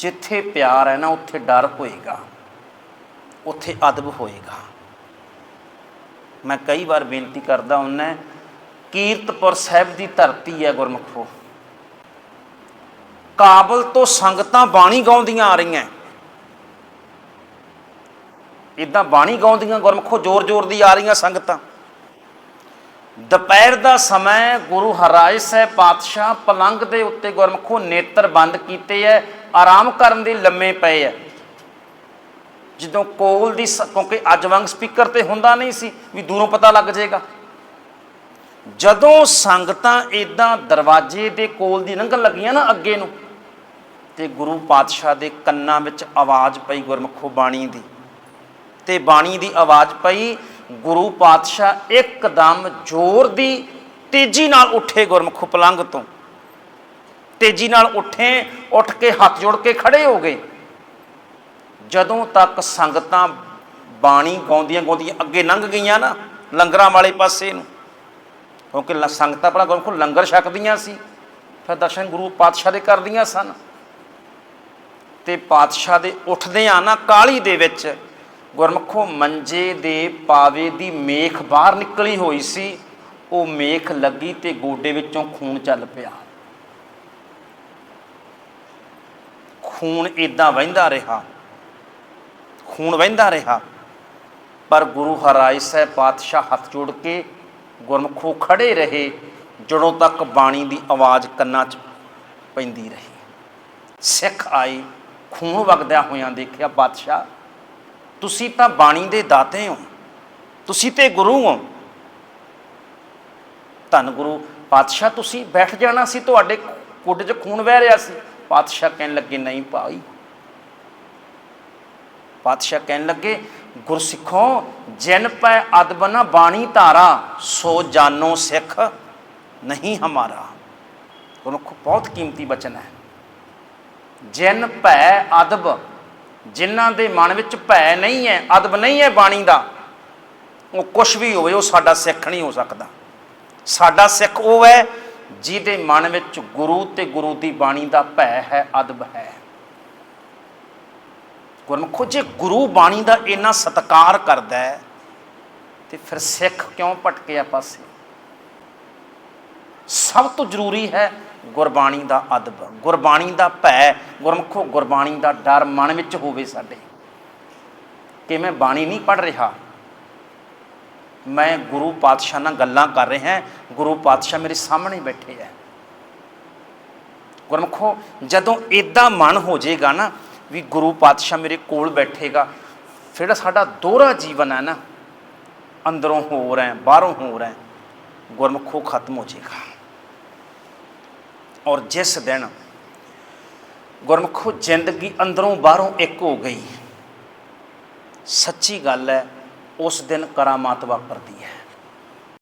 ਜਿੱਥੇ ਪਿਆਰ ਹੈ ਨਾ, ਉੱਥੇ ਡਰ ਹੋਏਗਾ। ਉੱਥੇ ਅਦਬ ਹੋਏਗਾ। ਮੈਂ ਕਈ ਵਾਰ ਬੇਨਤੀ ਕਰਦਾ ਹੁੰਨਾ ਕੀਰਤਪੁਰ ਸਾਹਿਬ ਦੀ ਧਰਤੀ ਹੈ ਗੁਰਮੁਖੋ। ਕਾਬਲ ਤੋਂ ਸੰਗਤਾਂ ਬਾਣੀ ਗਾਉਂਦੀਆਂ ਆ ਰਹੀਆਂ। ਇਦਾਂ ਬਾਣੀ ਗਾਉਂਦੀਆਂ ਗੁਰਮੁਖੋ, ਜ਼ੋਰ-ਜ਼ੋਰ ਦੀ ਆ ਰਹੀਆਂ ਸੰਗਤਾਂ। ਦੁਪਹਿਰ ਦਾ ਸਮਾਂ ਗੁਰੂ ਹਰਾਏ ਸਾਹਿਬ ਪਾਤਸ਼ਾਹ ਪਲੰਗ ਦੇ ਉੱਤੇ ਗੁਰਮੁਖੋ ਨੇਤਰ ਬੰਦ ਕੀਤੇ ਐ ਆਰਾਮ ਕਰਨ ਦੇ ਲੰਮੇ ਪਏ ਐ ਜਦੋਂ ਕੋਲ ਦੀ ਸ- ਕਿਉਂਕਿ ਅੱਜ ਵਾਂਗ ਸਪੀਕਰ ਤੇ ਹੁੰਦਾ ਨਹੀਂ ਸੀ ਵੀ ਦੂਰੋਂ ਪਤਾ ਲੱਗ ਜਾਏਗਾ। ਜਦੋਂ ਸੰਗਤਾਂ ਇਦਾਂ ਦਰਵਾਜ਼ੇ ਦੇ ਕੋਲ ਦੀ ਲੰਘਣ ਲੱਗੀਆਂ ਨਾ ਅੱਗੇ ਨੂੰ, ਤੇ ਗੁਰੂ ਪਾਤਸ਼ਾਹ ਦੇ ਕੰਨਾਂ ਵਿੱਚ ਆਵਾਜ਼ ਪਈ ਗੁਰਮੁਖੋ ਬਾਣੀ ਦੀ। ਤੇ ਬਾਣੀ ਦੀ ਆਵਾਜ਼ ਪਈ, ਗੁਰੂ ਪਾਤਸ਼ਾਹ ਇੱਕਦਮ ਜ਼ੋਰ ਦੀ ਤੇਜ਼ੀ ਨਾਲ ਉੱਠੇ ਗੁਰਮੁਖ ਪਲੰਗ ਤੋਂ। ਤੇਜ਼ੀ ਨਾਲ ਉੱਠੇ, ਉੱਠ ਕੇ ਹੱਥ ਜੋੜ ਕੇ ਖੜੇ ਹੋ ਗਏ। ਜਦੋਂ ਤੱਕ ਸੰਗਤਾਂ ਬਾਣੀ ਗਾਉਂਦੀਆਂ ਗਾਉਂਦੀਆਂ ਅੱਗੇ ਲੰਘ ਗਈਆਂ ਨਾ, ਲੰਗਰਾਂ ਵਾਲੇ ਪਾਸੇ ਨੂੰ, ਕਿਉਂਕਿ ਲ- ਸੰਗਤਾਂ ਪਹਿਲਾਂ ਗੁਰਮੁਖ ਲੰਗਰ ਛਕਦੀਆਂ ਸੀ, ਫਿਰ ਦਰਸ਼ਨ ਗੁਰੂ ਪਾਤਸ਼ਾਹ ਦੇ ਕਰਦੀਆਂ ਸਨ। ਤੇ ਪਾਤਸ਼ਾਹ ਦੇ ਉੱਠਦੇ ਆ ਨਾ ਕਾਲੀ ਦੇ ਵਿੱਚ, ਗੁਰਮਖੋ ਮੰਜੇ ਦੇ ਪਾਵੇ ਦੀ ਮੇਖ ਬਾਹਰ ਨਿਕਲੀ ਹੋਈ ਸੀ, ਉਹ ਮੇਖ ਲੱਗੀ ਤੇ ਗੋਡੇ ਵਿੱਚੋਂ ਖੂਨ ਚੱਲ ਪਿਆ। ਖੂਨ ਇਦਾਂ ਵਹਿੰਦਾ ਰਿਹਾ, ਖੂਨ ਵਹਿੰਦਾ ਰਿਹਾ। ਪਰ ਗੁਰੂ ਹਰਾਏ ਸਾਹਿਬ ਪਾਤਸ਼ਾਹ ਹੱਥ ਜੋੜ ਕੇ ਗੁਰਮਖੋ ਖੜੇ ਰਹੇ, ਜਦੋਂ ਤੱਕ ਬਾਣੀ ਦੀ ਆਵਾਜ਼ ਕੰਨਾਂ 'ਚ ਪੈਂਦੀ ਰਹੀ। ਸਿੱਖ ਆਏ, ਖੂਨ ਵਗਦਿਆ ਹੋਇਆਂ ਦੇਖਿਆ ਬਾਦਸ਼ਾਹ ਤੁਸੀਂ ਤਾਂ ਬਾਣੀ ਦੇ ਦਾਤੇ ਹੋ, ਤੁਸੀਂ ਤੇ ਗੁਰੂ ਹੋ। ਧੰਨ ਗੁਰੂ, ਪਾਤਸ਼ਾਹ, ਤੁਸੀਂ ਬੈਠ ਜਾਣਾ ਸੀ, ਤੁਹਾਡੇ ਕੋਡੇ 'ਚ ਖੂਨ ਵਹਿ ਰਿਹਾ ਸੀ। ਪਾਤਸ਼ਾਹ ਕਹਿਣ ਲੱਗੇ, ਨਹੀਂ ਭਾਈ। ਪਾਤਸ਼ਾਹ ਕਹਿਣ ਲੱਗੇ, ਗੁਰਸਿੱਖੋ, ਜਿਨ ਪੈ ਅਦਬ ਨਾ ਬਾਣੀ ਧਾਰਾ, ਸੋ ਜਾਨੋ ਸਿੱਖ ਨਹੀਂ ਹਮਾਰਾ। ਗੁਰਮੁਖ ਬਹੁਤ ਕੀਮਤੀ ਬਚਨ ਹੈ। ਜਿਨ ਭੈ ਅਦਬ, ਜਿਨ੍ਹਾਂ ਦੇ ਮਨ ਵਿੱਚ ਭੈ ਨਹੀਂ ਹੈ, ਅਦਬ ਨਹੀਂ ਹੈ ਬਾਣੀ ਦਾ, ਉਹ ਕੁਝ ਵੀ ਹੋਵੇ, ਉਹ ਸਾਡਾ ਸਿੱਖ ਨਹੀਂ ਹੋ ਸਕਦਾ। ਸਾਡਾ ਸਿੱਖ ਉਹ ਹੈ ਜਿਹਦੇ ਮਨ ਵਿੱਚ ਗੁਰੂ ਤੇ ਗੁਰੂ ਦੀ ਬਾਣੀ ਦਾ ਭੈ ਹੈ, ਅਦਬ ਹੈ। ਗੁਰਮੁਖੋ, ਜੇ ਗੁਰੂ ਬਾਣੀ ਦਾ ਇੰਨਾ ਸਤਿਕਾਰ ਕਰਦਾ ਹੈ, ਤੇ ਫਿਰ ਸਿੱਖ ਕਿਉਂ ਭਟਕਿਆ ਪਾਸੇ? ਸਭ ਤੋਂ ਜ਼ਰੂਰੀ ਹੈ ਗੁਰਬਾਣੀ ਦਾ ਅਦਬ, ਗੁਰਬਾਣੀ ਦਾ ਭੈ। ਗੁਰਮੁਖੋ, ਗੁਰਬਾਣੀ ਦਾ ਡਰ ਮਨ ਵਿੱਚ ਹੋਵੇ ਸਾਡੇ। ਕਿ ਮੈਂ ਬਾਣੀ ਨਹੀਂ ਪੜ ਰਿਹਾ ਮੈਂ ਗੁਰੂ ਪਾਤਸ਼ਾਹ ਨਾਲ ਗੱਲਾਂ ਕਰ ਰਿਹਾ ਹਾਂ ਗੁਰੂ ਪਾਤਸ਼ਾਹ ਮੇਰੇ ਸਾਹਮਣੇ ਬੈਠੇ ਹੈ ਗੁਰਮੁਖੋ, ਜਦੋਂ ਇਦਾਂ ਮਨ ਹੋ ਜਾਏਗਾ ਨਾ ਵੀ ਗੁਰੂ ਪਾਤਸ਼ਾਹ ਮੇਰੇ ਕੋਲ ਬੈਠੇਗਾ, ਫਿਰ ਸਾਡਾ ਦੋਹਰਾ ਜੀਵਨ ਹੈ ਨਾ, ਅੰਦਰੋਂ ਹੋ ਰਿਹਾ, ਬਾਹਰੋਂ ਹੋ ਰਿਹਾ, ਗੁਰਮੁਖੋ ਖਤਮ ਹੋ ਜਾਏਗਾ। ਔਰ ਜਿਸ ਦਿਨ ਗੁਰਮੁਖੋ ਜ਼ਿੰਦਗੀ ਅੰਦਰੋਂ ਬਾਹਰੋਂ ਇੱਕ ਹੋ ਗਈ, ਸੱਚੀ ਗੱਲ ਹੈ ਉਸ ਦਿਨ ਕਰਾਮਾਤ ਵਾਪਰਦੀ ਹੈ।